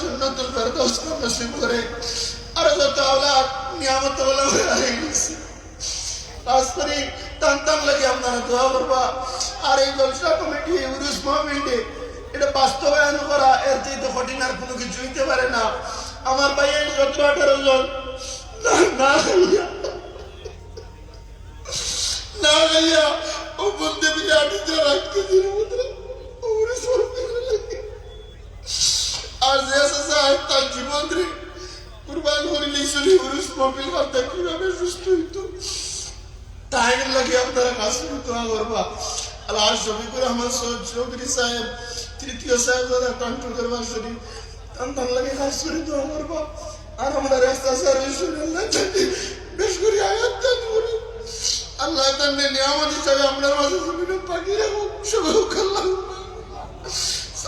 জান্নাতুল ফেরদৌস নসিব করে আর যত আওলাদ, নিয়ামত ওলা হয়ে গেছে। কাজ করি টান লাগে আপনারা দোয়া করবা। আর এই জলসা কমিটি উরুস মহামিন্ডে এটা বাস্তবায়ন করা, এর চাইতে কঠিন আর কোনো কিছু হইতে পারে না। আমার ভাইয়ের সতেরো আঠারো জন। না খাইয়া না খাইয়া ও বলতে বিলে আটি জন আটকে দিন উরুস মহামিন্ডে লাগে আর যে আছে তার জীবন রে কুরবান করিলে শুনি উরুস মহামিল করতে কীভাবে সুস্থ হইতো টাইম লাগে আপনারা কাজ দোয়া করবা। আল্লাহ শফিকুর রহমান চৌধুরী সাহেব, তৃতীয় সাহেব দাদা কন্ট্রো দরবার শরীফ টান টান লাগে কাজ করে দোয়া করবা। আর আমরা রাস্তা সার্ভিস আল্লাহ বেশ করে আয়াত করি আল্লাহ তার নিয়ামত হিসাবে আপনার মাঝে জমিনে পাখি রাখুন শুভ আল্লাহ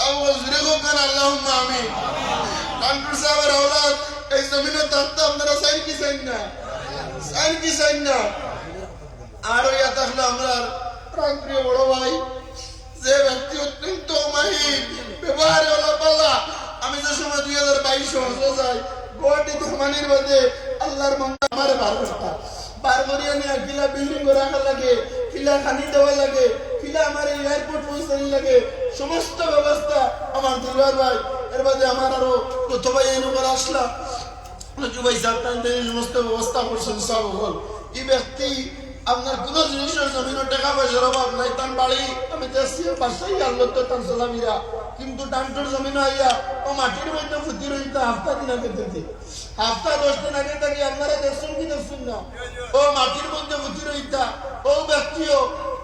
সাহবা জুড়ে হোক আল্লাহ আমি কন্ট্রো সাহেবের আওলাদ, এই জমিনে থাকতে আপনারা সাইন কি সাইন না? সাইন কি সাইন না? আর যে ব্যক্তি অত্যন্ত মাহির ব্যবহারে ওলা পাল্লা আমি যে দুই হাজার বাইশ সহজে যাই গুয়াহাটি ধর্মানির মধ্যে আল্লাহর মন্দির আমার বার করতা বার করিয়া নিয়ে কিলা বিল্ডিং করে লাগে কিলা খানি দেওয়া লাগে আপনার কোন জিনিসের টাকা পয়সার অভাব নাই বাড়ি আমি কিন্তু জমিন আইয়া ও মাটির মধ্যে ফুটি রইতে হাফতা দিন আগে থেকে হাফতা দশ দিন আগে থেকে আপনারা দেখছেন কি দেখছেন না? ও মাটির মধ্যে ফুটি রইতা ও ব্যক্তিও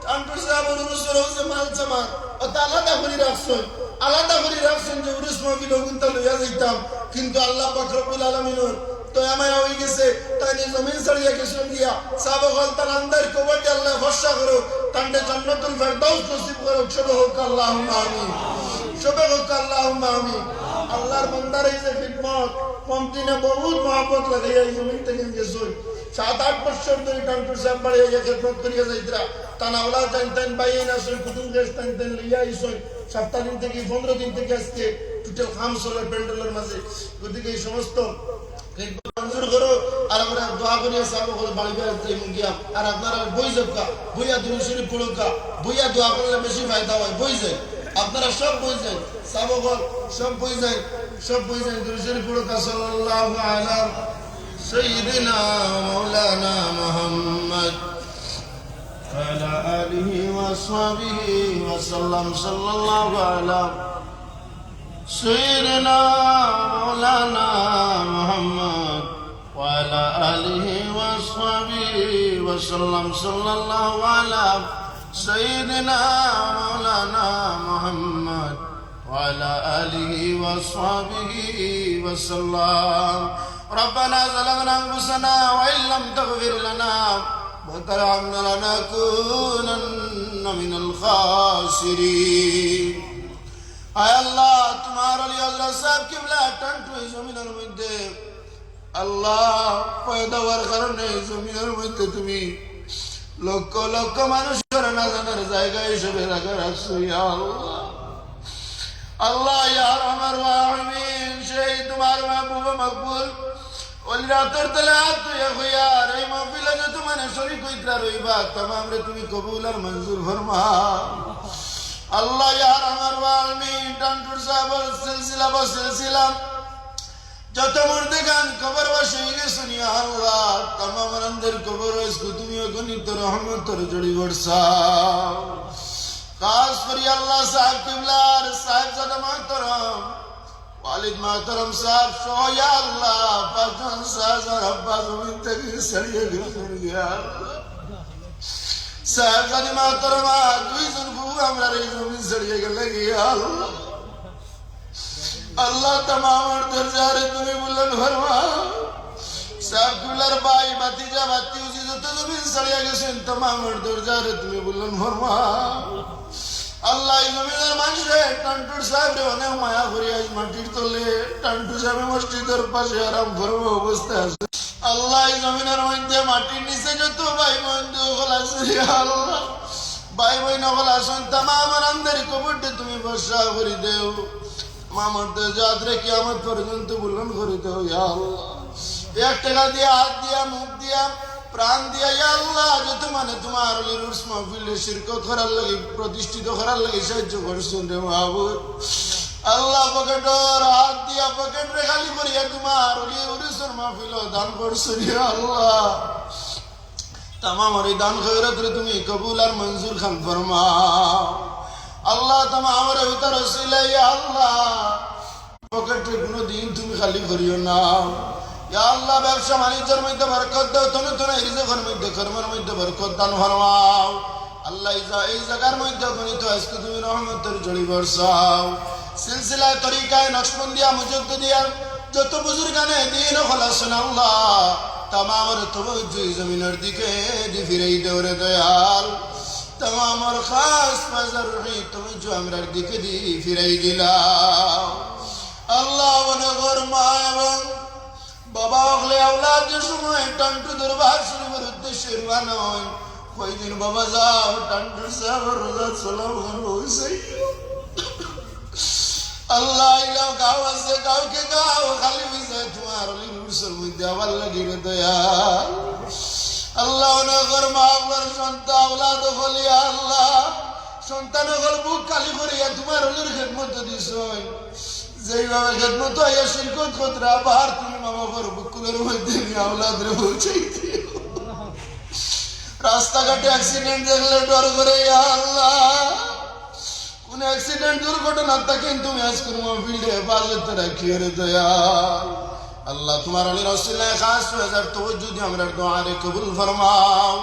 টানটোর সাহেবের অনুসর হচ্ছে মাল চামার ও তা আলাদা করে রাখছেন। আলাদা করে রাখছেন যে উরুস মহবিল ওগুনটা লইয়া যাইতাম। কিন্তু আল্লাহ পাকরবুল আলমিনুর তো আমায় হয়ে গেছে। তাই জমিন ছাড়িয়ে গেছেন গিয়া সাবে হল তার আন্দার কবরটি আল্লাহ ভরসা করো তান্ডে জান্নাতুল ফেরদাউস নসিব করো সবে হোক আল্লাহুম্মা আমিন। সবে হোক আল্লাহুম্মা আমিন। আল্লাহর বান্দার এই যে খিদমত কম বহুত মহব্বত লাগাইয়া জমিন থেকে গেছই সাত আট বছর ধরে টান্টুর সাহেব বাড়ি হইয়া খেদমত করিয়া যাইতরা তানা ওলা টাইন টাইন বাইয়ে না সই কুতুম টাইন টাইন লইয়া আইসই সপ্তাহ দিন থেকে, পনেরো দিন থেকে আজকে টোটাল খাম চলে প্যান্ডেলের মাঝে। গতিকে এই সমস্ত মঞ্জুর করো আর আমরা দোয়া করিয়া সাবো করে বাড়ি বেড়াতে গিয়া আর আপনারা বই বইয়া দুরু শরীফ বইয়া দোয়া করলে বেশি ফায়দা হয়। বই যায় আপনারা সব বই যায় সাবো সব বই যায় সব বই যায় দুরু শরীফ পড়ুকা সাল্লাল্লাহু আলা سيدنا مولانا محمد وعلى آله وصحبه وسلم صلى الله على سيدنا مولانا محمد وعلى آله وصحبه وسلم صلى الله على سيدنا مولانا محمد وعلى آله وصحبه وسلم. ربنا ظلمنا أنفسنا وإن لم تغفر لنا وترحمنا لنكونن من الخاسرين আয় আল্লাহ তোমার আলী আল্লাহ সাহেব কিবলা টান্টু এই জমিনের মধ্যে আল্লাহ পয়দা হওয়ার কারণে এই জমিনের মধ্যে তুমি লক্ষ লক্ষ মানুষের না জানার জায়গা হিসেবে রাখা রাখছো ইয়া আল্লাহ আল্লাহ ইয়ার আমার আমিন সেই তোমার মাহবুব মকবুল ওই রাতের তলে হাত তুই হইয়ার এই মাহফিলে যে তোমার শরীর কইতরা রইবা তামাম রে তুমি কবুল আর মঞ্জুর ফরমা। আল্লাহ আমার আমি টান্টুর সাহেবের সিলসিলা বা সিলসিলা। যত মুর্দে গান কবর বসে গেছে নিয়া আল্লাহ, তামাম রন্ধের কবর হয়েছে তুমি গণিত রহমতর জড়ি বর্ষা। কাজ করি আল্লাহ সাহেব কিবলার সাহেব জাদা মাতরম ওয়ালিদ মাতরম সাহেব সোয়া আল্লাহ পাঁচজন সাহাজার আব্বা জমিন থেকে সরিয়ে গেছেন আল্লাহ সাহেবজাদি মাতরমা দুইজন বউ আমরা এই জমিন ছড়িয়ে গেলে গিয়া আল্লাহ। আল্লাহ তামামের দরজারে তুমি বললেন ভরমা সাহেবগুলার বাই বাতিজা বাতি উজি যত জমিন ছড়িয়ে গেছেন তামামের দরজারে তুমি বললেন ভরমা আল্লাহ জমিনের মানুষে টান্টুর সাহেব রে অনেক মায়া করি আজ মাটির তলে টান্টু সাহেব মসজিদের পাশে আরাম করব অবস্থায় আছে। আল্লাহ জমিনের মধ্যে মাটির নিচে যত ভাই বন্ধু হল আছে আল্লাহ। ভাই বোন হল আসুন তামা আমার আন্দারি কবরটা তুমি বর্ষা করে দেও। মামার তো যাত্রা কি আমার পর্যন্ত বলুন করে দাও ইয়া আল্লাহ। এক টাকা দিয়া হাত দিয়া, মুখ দিয়া প্রাণ দিয়া আল্লাহ যত মানে তোমার ওই রুস মাহফিলে শিরকত করার লাগে, প্রতিষ্ঠিত করার লাগে সাহায্য করছেন রে মাহবুব আল্লাহ পকেটর হাত দিয়া পকেট রে খালি করিয়া তোমার ওই উরুসের মাহফিল দান করছেন আল্লাহ। তামাম আর দান খৈরত রে তুমি কবুল আর মঞ্জুর খান ফরমাও। আল্লাহ তামা আমার ভিতর আল্লাহ। পকেটে কোনো দিন তুমি খালি করিও না। আল্লাহ, ব্যবসা বাণিজ্যের মধ্যে বরকত দাও তুমি তো এই রিজকের মধ্যে, কর্মের মধ্যে বরকত দান ফরমাও। আল্লাহ, এই জায়গার মধ্যে তুমি তো আজকে তুমি রহমতের জড়ি বর্ষাও। সিলসিলায়, তরিকায়, নকশবন্দিয়া মুজুদ্দ দিয়া যত বুজুর্গানে দিন খলাসন আল্লাহ, তামামর তবজ্জু জমিনের দিকে ফিরাই দেওরে দয়াল। তামামর খাস পাজার রহি তবজ্জু আমরার দিকে দি ফিরাই দিলাম। আল্লাহ অনগর মা এবং বাবা হলে আওলাদ যে সময় টান্টু দরবার শরীফের উদ্দেশ্যে রওনা হয়, কয়দিন বাবা যাও টান্টু সাহেব রোজা সালাম হইছে আল্লাহ ইলাও গাও আছে কাউকে গাও, খালি হইছে তোমার অলি রুসের মধ্যে আবার লাগি রে দয়াল। আল্লাহ নগর মা আপনার সন্তান, আওলাদ হলিয়া আল্লাহ। সন্তান হল বুক খালি করিয়া তোমার অলির খেদমত দিছ। যেইভাবে খেদমত হইয়া শিরকত কতরা আবার তুমি মা বাবার বুকুলের মধ্যে নিয়ে আওলাদ রে পৌঁছাইতে রাস্তাঘাটে অ্যাক্সিডেন্ট দেখলে ডর করে ইয়া আল্লাহ কোন অ্যাক্সিডেন্ট দুর্ঘটনা থাকে তুমি আজ কোন ফিল্ডে হেফাজত রাখিয়ে রে দয়াল আল্লাহ তোমার আলী রসুল্লাহ খাস হাজার তো যদি আমরা দোয়ারে কবুল ফরমাও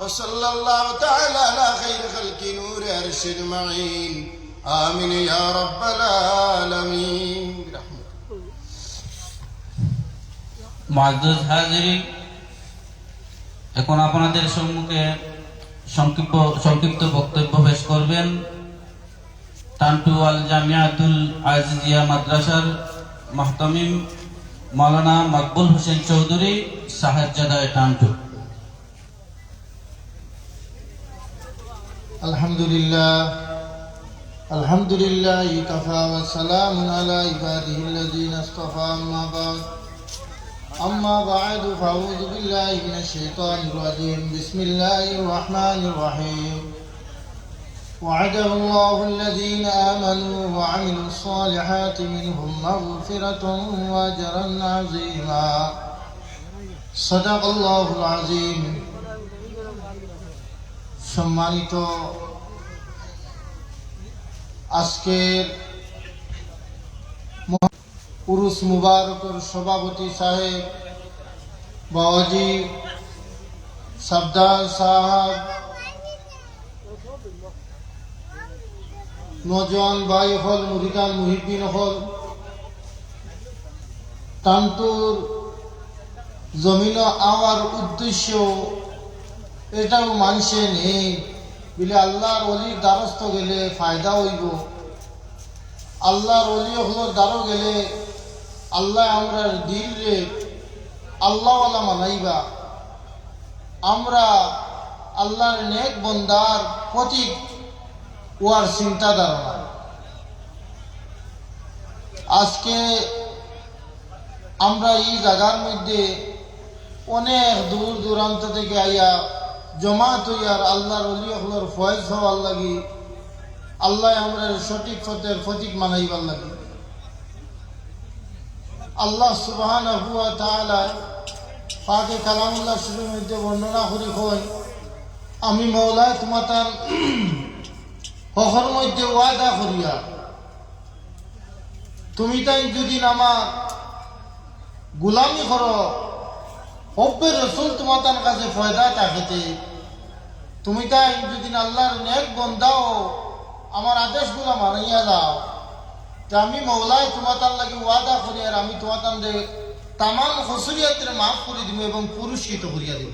وصلى الله تعالى على خير خلق نور عرش اجمعين آمين يا رب العالمين برحمتك মাদ্রাজ হাজিরি এখন আপনাদের সম্মুখে সংক্ষিপ্ত সংক্ষিপ্ত বক্তব্য পেশ করবেন টান্টু আল জামিয়াতুল আজিজিয়া মাদ্রাসার মাহতামিম মাওলানা মকবুল হোসেন চৌধুরী সাহেবজাদায় টান্টু الحمد لله الحمد لله كفى وسلام على عباده الذين اصطفى أما بعد أما بعد فأعوذ بالله من الشيطان الرجيم بسم الله الرحمن الرحيم وعد الله الذين آمنوا وعملوا الصالحات منهم مغفرة وأجرا عظيما صدق الله العظيم সম্মানিত আজকের উরুস মুবারকর সভাপতি সাহেব বাবাজি সাবদার সাহাব নজন ভাই হল মুরিদান মুহিবিন হল টান্তুর জমিন আওয়ার উদ্দেশ্য এটাও মানুষে নেই। বলে আল্লাহর অলির দ্বারস্থ গেলে ফায়দা হইব। আল্লাহর অলি হলোর দ্বারও গেলে আল্লাহ আমরা দিল রে, আল্লাহওয়ালা মানাইবা। আমরা আল্লাহর নেক বন্দার প্রতীক ওয়ার চিন্তা ধারণা আজকে আমরা এই জায়গার মধ্যে অনেক দূর দূরান্ত থেকে আইয়া জমাত হইয়ার আল্লাহর অলি হলোর ফয়েজ হওয়ার লাগি, আল্লাহ আমরা সঠিক পথের ফতিক মানাইবার লাগে। আল্লাহ সুবহান হুয়া তাআলা পাকে কালামুল্লাহ শুরুর মধ্যে বর্ণনা করি হয় আমি মৌলা তোমাতার হহর মধ্যে ওয়াদা করিয়া, তুমি তাই যদি আমার গুলামি করো হব্বের রসুল তোমার তার কাছে ফয়দা থাকেতে তুমি তাই যদি আল্লাহর নেক বন্ধাও আমার আদেশগুলো মানিয়া দাও। যে আমি মৌলাই তোমার তার লাগে ওয়াদা করি, আর আমি তোমার তার তামাম হসুরিয়াতের মাফ করে দিব এবং পুরস্কৃত করিয়া দিব।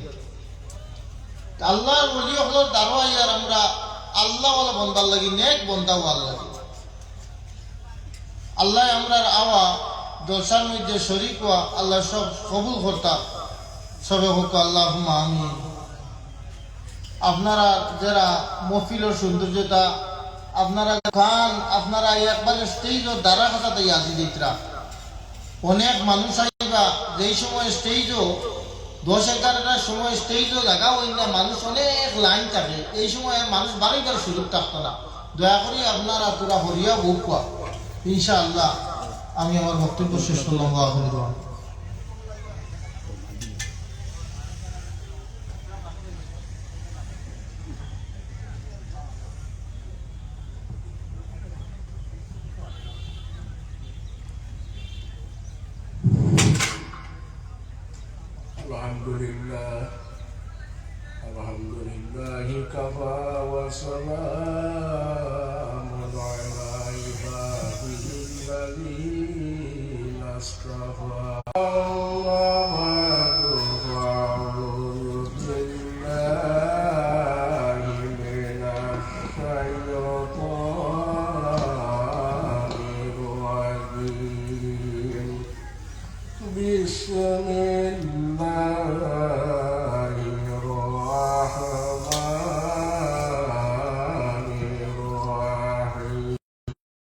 আল্লাহর বলি হল দারোয়াই, আর আমরা আল্লাহওয়ালা বন্দার লাগি, নেক বন্দাও আল্লাহ আল্লাহ আমরার আওয়া, জলসার মধ্যে শরিক আল্লাহ সব কবুল করতাম সবে হোক আল্লাহ আমি আপনারা যারা মফিলের সৌন্দর্যতা, আপনারা খান, আপনারা একবার স্টেজও দ্বারা খাতাতে আসি দিতরা অনেক মানুষ আইবা, যেই সময় স্টেজও দশ এগারোটার সময় স্টেজও দেখা হই না মানুষ অনেক লাইন থাকে এই সময় মানুষ বাড়িটার সুযোগ থাকতো না। দয়া করে আপনারা তোরা হরিয়া বুক ইনশাআল্লাহ, আমি আমার বক্তব্য শেষ করলাম। الحمد لله الحمد لله كفى وسلام على عباده الذين اصطفى